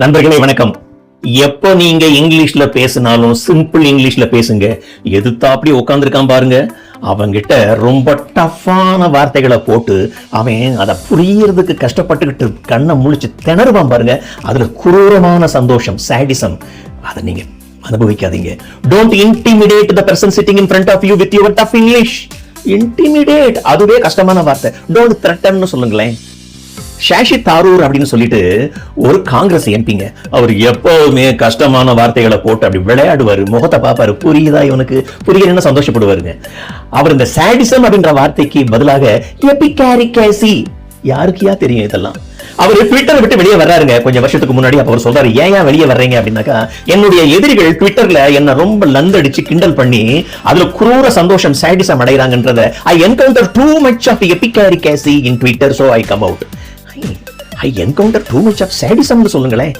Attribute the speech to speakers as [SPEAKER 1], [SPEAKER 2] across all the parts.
[SPEAKER 1] நண்பர்களே வணக்கம். எப்போ நீங்க இங்கிலீஷ்ல பேசினாலும் சிம்பிள் இங்கிலீஷ்ல பேசுங்க. எதிர்த்தாப்படி உட்காந்துருக்கான் பாருங்க. அவங்கிட்ட ரொம்ப டஃப்பான வார்த்தைகளை போட்டு அவன் அதை புரியறதுக்கு கஷ்டப்பட்டுக்கிட்டு கண்ணை முழிச்சு திணறுவான் பாருங்க. அதுல குரூரமான சந்தோஷம் சாடிசம் அதை நீங்க அனுபவிக்காதீங்க. Don't intimidate the person sitting in front of you with your tough English intimidate அதுவே கஷ்டமான வார்த்தை. டோன்ட் த்ரெட்டன் சொல்லுங்களேன். ஷாஷி தாரூர் அப்படின்னு சொல்லிட்டு ஒரு காங்கிரஸ் எம்பிங்க. அவர் எப்பவுமே கஷ்டமான வார்த்தைகளை போட்டு அப்படி விளையாடுவார். முகத்தை பார்ப்பாரு. புரியுதா இவனுக்கு? புரியுதுன்னு சந்தோஷப்படுவாருங்க. அவர் இந்த சாடிசம் அப்படின்ற வார்த்தைக்கு பதிலாக எபிகாரிகேசி யாருக்கியா தெரியும் இதெல்லாம்? அவர் ட்விட்டர் விட்டு வெளியே வர்றாருங்க. கொஞ்சம் வருஷத்துக்கு முன்னாடி அவர் சொல்றாரு ஏன் ஏன் வெளியே வர்றீங்க? அப்படின்னாக்கா என்னுடைய எதிரிகள் ட்விட்டர்ல என்ன ரொம்ப லந்தடிச்சு கிண்டல் பண்ணி அதுல குரூர சந்தோஷம் sadism அடைகிறாங்கன்றத I encounter too much of epicaricacy in Twitter so I come out I encounter too much of சேடிசம்னு சொல்லுங்களேன்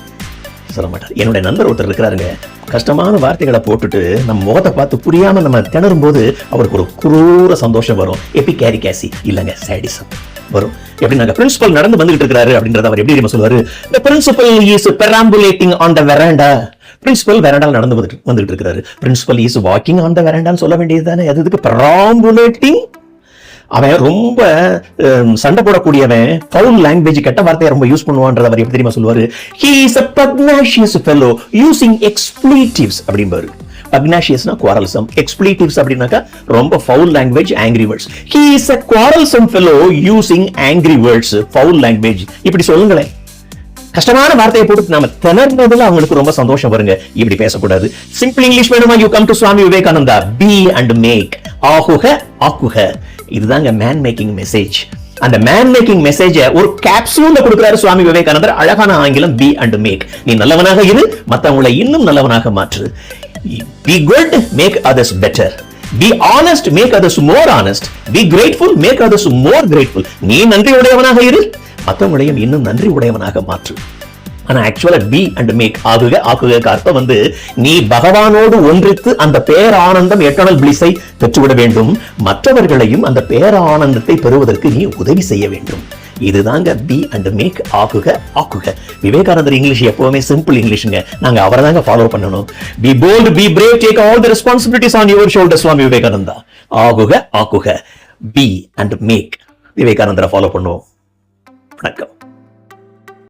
[SPEAKER 1] சொல்ல மாட்டார். என்னுடைய நண்பர் ஒருத்தர் இருக்கிறாருங்க. கஷ்டமான வார்த்தைகளை போட்டுட்டு நம்ம முகத்தை பார்த்து புரியாம நம்ம திணறும் போது அவருக்கு ஒரு குரூர சந்தோஷம் வரும். எப்படி கேரி கேசி இல்லைங்க சேடிசம் வரும். எப்படி நாங்க பிரின்சிபல் நடந்து வந்துகிட்டு இருக்காரு அப்படின்றத அவர் எப்படி நம்ம சொல்லுவாரு? இந்த principal is perambulating on the veranda principal வெரண்டால் நடந்து வந்துட்டு வந்துட்டு இருக்காரு principal is walking on the வெரண்டான்னு சொல்ல வேண்டியது தானே அதுக்கு பெராம்புலேட்டிங் அவன் ரொம்ப சண்டை போடக்கூடியவன் ஃபவுல் லாங்குவேஜ் கெட்ட வார்த்தையை ரொம்ப யூஸ் பண்ணுவான்றத அவர் எப்படி தெரியுமா சொல்லுவாரு? He is a pugnacious fellow using expletives அப்படிம்பாரு. பக்னாஷியஸ்னா குவாரல்சம் எக்ஸ்பிளேட்டிவ்ஸ் அப்படின்னாக்கா ரொம்ப foul language angry words he is a quarrelsome fellow using angry words foul language இப்படி சொல்லுங்களேன். கஷ்டமான வார்த்தையை போட்டு நாம திணறதுல அவங்களுக்கு ரொம்ப சந்தோஷம் வருங்க. இப்படி பேசக்கூடாது. சிம்பிள் இங்கிலீஷ் வேணுமா? You come to Swami Vivekananda be and make ஆகுக ஆக்குக. இதுதாங்க மேன் மேக்கிங் மெசேஜ் அந்த மேன் மேக்கிங் மெசேஜ ஒரு கேப்சூல்ல கொடுக்கிறாரு சுவாமி விவேகானந்தர் அழகான ஆங்கிலம் பி அண்ட் மேக் நீ நல்லவனாக இரு மத்தவங்களை இன்னும் நல்லவனாக மாற்று. Be good make others better be honest make others more honest be grateful make others more grateful நீ நன்றி உடையவனாக இரு. மற்றவங்களையும் இன்னும் நன்றி உடையவனாக மாற்று. ஆனா ஆக்சுவலா பி அண்ட் மேக் ஆகுக ஆக்குக அர்த்தம் வந்து நீ பகவானோடு ஒன்றித்து அந்த பேரானந்தம் எட்டர்னல் பிளிஸை பெற்றுவிட வேண்டும். மற்றவர்களையும் அந்த பேரானந்தத்தை பெறுவதற்கு நீ உதவி செய்ய வேண்டும். இதுதாங்க பி அண்ட் மேக் ஆக்குக ஆக்குக. விவேகானந்தர் இங்கிலீஷ் எப்பவுமே சிம்பிள் இங்கிலீஷுங்க. நாங்க அவரை தாங்க ஃபாலோ பண்ணணும். Be bold be brave take all the responsibilities on your shoulder Swami Vivekananda. ஆகுக ஆக்குக. பி அண்ட் மேக் விவேகானந்தரை ஃபாலோ பண்ணுவோம். வணக்கம்.